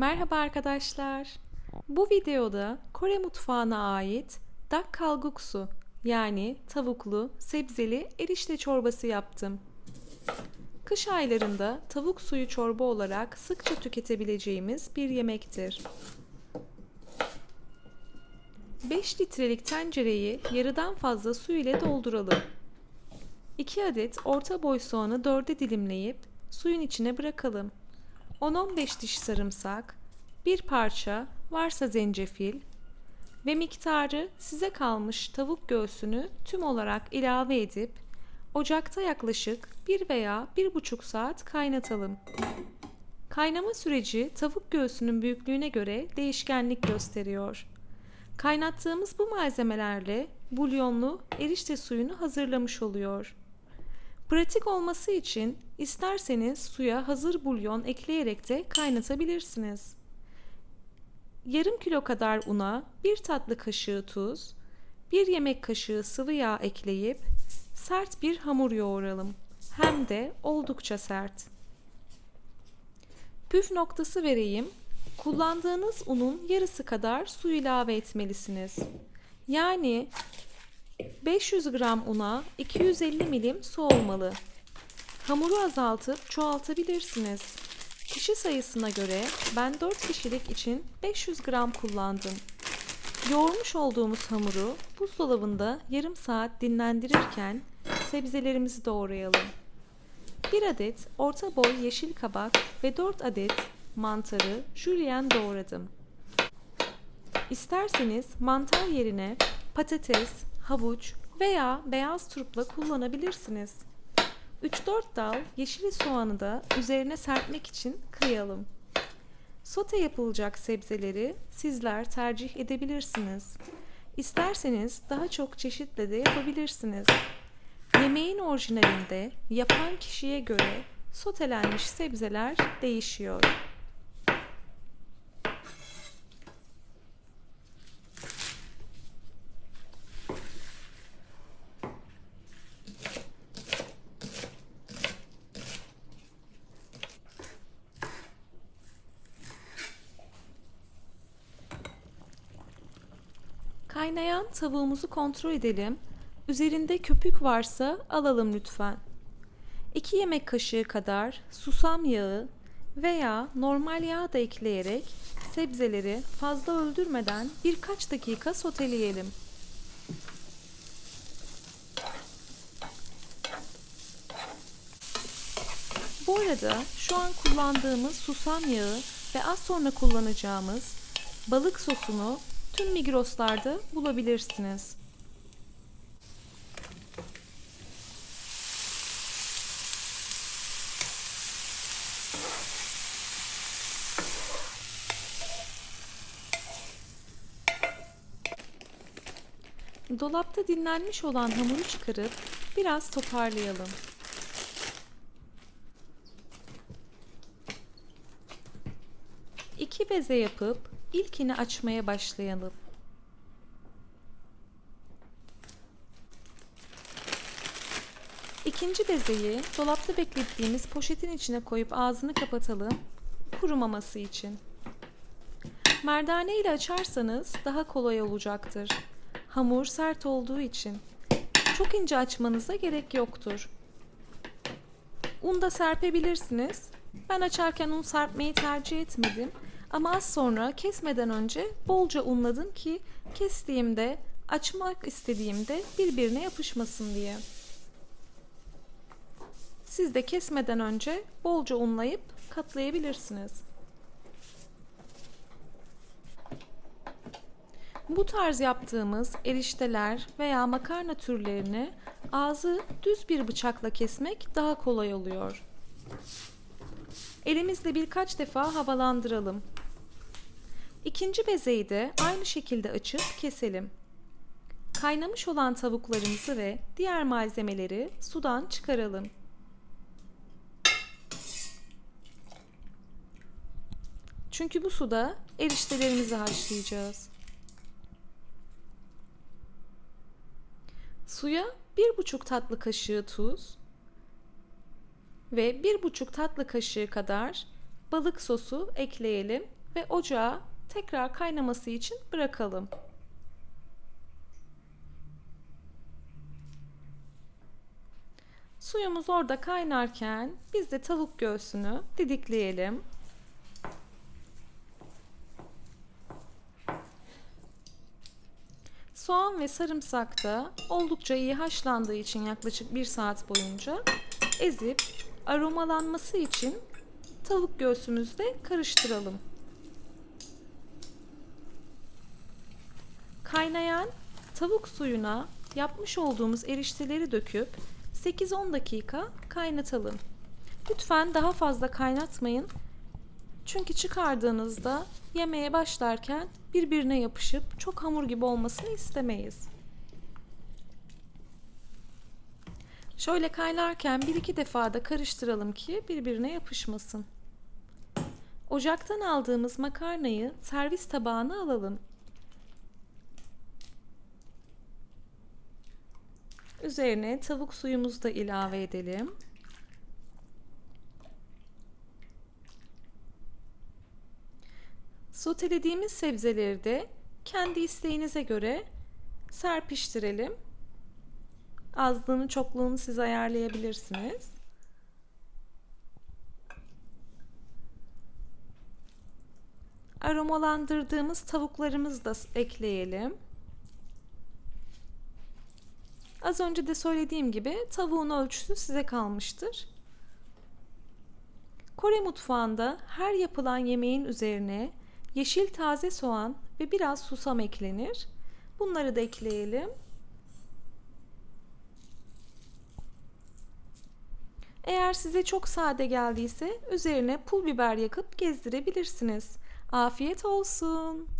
Merhaba arkadaşlar. Bu videoda Kore mutfağına ait dak kalguksu yani tavuklu, sebzeli erişte çorbası yaptım. Kış aylarında tavuk suyu çorba olarak sıkça tüketebileceğimiz bir yemektir. 5 litrelik tencereyi yarıdan fazla su ile dolduralım. 2 adet orta boy soğanı 4'e dilimleyip suyun içine bırakalım. 10-15 diş sarımsak, bir parça varsa zencefil ve miktarı size kalmış tavuk göğsünü tüm olarak ilave edip ocakta yaklaşık 1 veya 1,5 saat kaynatalım. Kaynama süreci tavuk göğsünün büyüklüğüne göre değişkenlik gösteriyor. Kaynattığımız bu malzemelerle bulyonlu erişte suyunu hazırlamış oluyor. Pratik olması için isterseniz suya hazır bulyon ekleyerek de kaynatabilirsiniz. Yarım kilo kadar una, bir tatlı kaşığı tuz, bir yemek kaşığı sıvı yağ ekleyip sert bir hamur yoğuralım. Hem de oldukça sert. Püf noktası vereyim. Kullandığınız unun yarısı kadar su ilave etmelisiniz. Yani 500 gram una 250 milim su olmalı. Hamuru azaltıp çoğaltabilirsiniz. Kişi sayısına göre ben 4 kişilik için 500 gram kullandım. Yoğurmuş olduğumuz hamuru buzdolabında yarım saat dinlendirirken sebzelerimizi doğrayalım. 1 adet orta boy yeşil kabak ve 4 adet mantarı jülyen doğradım. İsterseniz mantar yerine patates, havuç veya beyaz turpla kullanabilirsiniz. 3-4 dal yeşil soğanı da üzerine serpmek için kıyalım. Sote yapılacak sebzeleri sizler tercih edebilirsiniz. İsterseniz daha çok çeşitle de yapabilirsiniz. Yemeğin orijinalinde yapan kişiye göre sotelenmiş sebzeler değişiyor. Kaynayan tavuğumuzu kontrol edelim. Üzerinde köpük varsa alalım lütfen. 2 yemek kaşığı kadar susam yağı veya normal yağ da ekleyerek sebzeleri fazla öldürmeden birkaç dakika soteleyelim. Bu arada şu an kullandığımız susam yağı ve az sonra kullanacağımız balık sosunu tüm Migros'larda bulabilirsiniz. Dolapta dinlenmiş olan hamuru çıkarıp biraz toparlayalım. İki beze yapıp ilkini açmaya başlayalım. İkinci bezeyi dolapta beklettiğimiz poşetin içine koyup ağzını kapatalım kurumaması için. Merdane ile açarsanız daha kolay olacaktır. Hamur sert olduğu için. Çok ince açmanıza gerek yoktur. Un da serpebilirsiniz. Ben açarken un serpmeyi tercih etmedim. Ama az sonra kesmeden önce bolca unladım ki kestiğimde açmak istediğimde birbirine yapışmasın diye. Siz de kesmeden önce bolca unlayıp katlayabilirsiniz. Bu tarz yaptığımız erişteler veya makarna türlerini ağzı düz bir bıçakla kesmek daha kolay oluyor. Elimizle birkaç defa havalandıralım. İkinci bezeyi de aynı şekilde açıp keselim. Kaynamış olan tavuklarımızı ve diğer malzemeleri sudan çıkaralım. Çünkü bu suda eriştelerimizi haşlayacağız. Suya bir buçuk tatlı kaşığı tuz ve bir buçuk tatlı kaşığı kadar balık sosu ekleyelim ve ocağa tekrar kaynaması için bırakalım. Suyumuz orada kaynarken biz de tavuk göğsünü didikleyelim. Soğan ve sarımsak da oldukça iyi haşlandığı için yaklaşık 1 saat boyunca ezip aromalanması için tavuk göğsümüzle karıştıralım. Kaynayan tavuk suyuna yapmış olduğumuz erişteleri döküp 8-10 dakika kaynatalım. Lütfen daha fazla kaynatmayın. Çünkü çıkardığınızda yemeye başlarken birbirine yapışıp çok hamur gibi olmasını istemeyiz. Şöyle kaynarken bir iki defa da karıştıralım ki birbirine yapışmasın. Ocaktan aldığımız makarnayı servis tabağına alalım. Üzerine tavuk suyumuzu da ilave edelim. Sotelediğimiz sebzeleri de kendi isteğinize göre serpiştirelim. Azlığını çokluğunu siz ayarlayabilirsiniz. Aromalandırdığımız tavuklarımızı da ekleyelim. Az önce de söylediğim gibi tavuğun ölçüsü size kalmıştır. Kore mutfağında her yapılan yemeğin üzerine yeşil taze soğan ve biraz susam eklenir. Bunları da ekleyelim. Eğer size çok sade geldiyse üzerine pul biber yakıp gezdirebilirsiniz. Afiyet olsun.